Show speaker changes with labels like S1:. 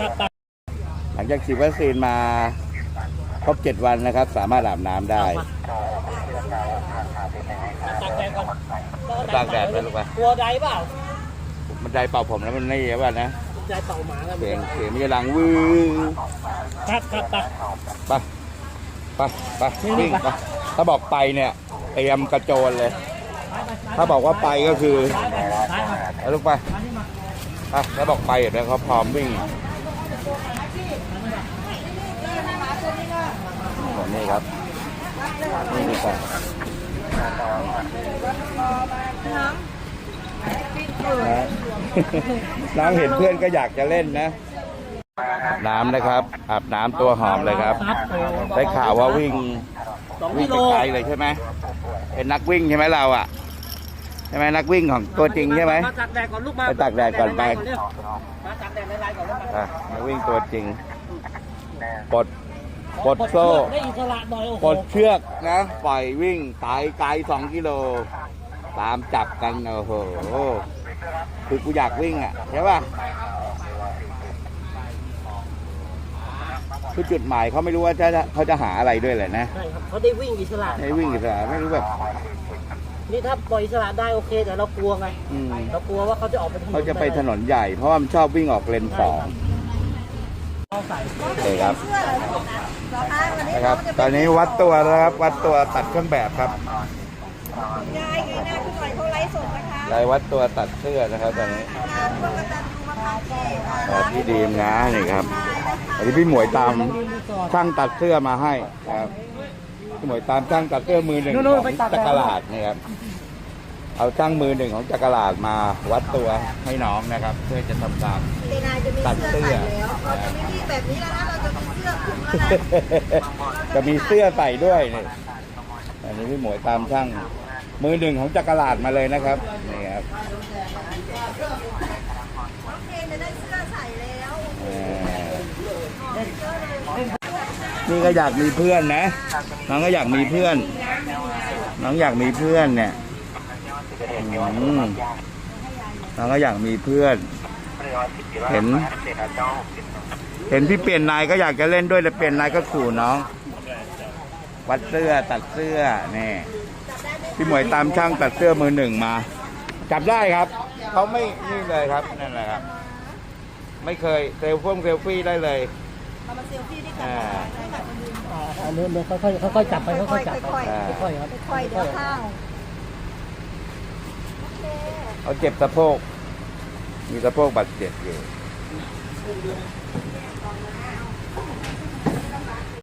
S1: ครับตัก
S2: หลังจากฉีดวัคซีนมาครบเจ็ดวันนะครับ สามารถอาบน้ำได้
S1: ตักแดดก่อน
S2: ตากแดดไปลูกไป
S1: กลัวใดเปล่า
S2: มันได้เป่าผมแล้วมันไม่เยอะว่านะ
S1: ใจเป่าหมากัน
S2: เสียงเสียงมันจะดังวือ
S1: ครับครับตัก
S2: ไปไปไปวิ่งไปถ้าบอกไปเนี่ยเตรียมกระโจนเลย ถ้าบอกว่าไปก็คือ
S1: ซ้ายมา
S2: เอาลูกไปไปถ้าบอกไปเดี๋ยวเขาพร้อมวิ่งแบบ นี้ครับนี่ดีกว่านะน้ำเห็นเพื่อนก็อยากจะเล่นนะอาบน้ำนะครับ อาบน้ำตัวหอมเลยครับ
S1: ครับโอ้
S2: ได้ข่าวว่าวิ่ง
S1: สอง
S2: วิ่
S1: กิ
S2: ง
S1: โล
S2: ไปไกลเลยใช่ไหมเป็นนักวิ่งใช่ไหมเราอะใช่ไหมนักวิ่งของตัวจริงใช่ไหม
S1: มาตักแดดก่อนลูกมา
S2: ไปตากแดดก่อนไป
S1: มาตักแดดในไลน์ก่อนลูกมา
S2: อะนักวิ่งตัวจริงปลดปลดโซ่
S1: ได้อิสระหน่อยโอ้โห
S2: ปลดเชือกนะปล่อยวิ่งไต่ไกลสองกิโลตามจับกันโอ้โหคือกูอยากวิ่งอะใช่ป่ะคือจุดหมายเขาไม่รู้ว่าจะเขาจะหาอะไรด้วยเลยนะ
S1: ใช่ครับเขาได้วิ่งอิสระ
S2: ให้วิ่งอิสระไม่รู้แบบ
S1: นี่ถ้าปล่อยอิสระได้โอเค แต่เรากลัวไง
S2: อืม
S1: เรากลัวว่าเขาจะออกไปถนน
S2: เขาจะไปถนนใหญ่ เพราะว่ามันชอบวิ่งออกเลนสอง
S1: เอาใส่
S2: โอเคครับ นะครับ ตอนนี้วัดตัวแล้วครับ วัดตัวตัดเครื่องแบบครับ
S3: ยายไงนะคุณหน่อยเขาไลฟ์สดนะคะ
S2: ได้วัดตัวตัดเสื้อนะครับ ตอนนี้
S3: งานร่วมกันตันดูมาพักที่
S2: เอ่อพี่ดีมนะนี่ครับ อันนี้พี่หมวยตามช่างตัดเสื้อมาให้ครับพี่ หมวยตามช่างตัดเสื้อมือหนึ่งของจักรลาดนี่ครับ เอาช่างมือหนึ่งของจักรลาดมาวัดตัวให้น้องนะครับ เพื่อจะทำตาม
S3: เดนายจะมี
S2: ตัด
S3: เสื้อ
S2: เสื้อ
S3: ใส่แล้วเราจะไม่มีแบบนี้แล้วนะเราจะมีเสื้อคลุมแล้วนะ
S2: จะมีเสื้อใส่ด้วยนี่อันนี้พี่หมวยตามช่างมือหนึ่งของจักรลาดมาเลยนะครับนี่ครับ
S3: โอเคจะได้เสื้อใส่แล้ว
S2: อ่า นี่ก็อยากมีเพื่อนนะ น้องก็อยากมีเพื่อน น้องอยากมีเพื่อนเนี่ยอืมน้องก็อยากมีเพื่อน เห็น เห็นพี่เปลี่ยนนายก็อยากจะเล่นด้วยแต่เปลี่ยนนายก็ขู่น้อง วัดเสื้อตัดเสื้อนี่พี่หมวยตามช่างตัดเสื้อมือหนึ่งมา จับได้ครับเขาไม่นี่เลยครับนั่นแหละครับ ไม่เคยเซลฟี่เซลฟี่ได้เลย
S3: เอามาเซลฟี่ด้วยกันด้วยกันคน
S2: อื่น
S1: อ่าอันนี้เดี๋ยวค่อยๆค่อยๆจับไปค่อยๆจับไป
S3: ค่อย
S1: ๆครับ
S3: ค่อยๆเดี๋ยวข้าวโอ
S2: เคเอาเจ็บสะโพก มีสะโพกบาดเจ็บอยู่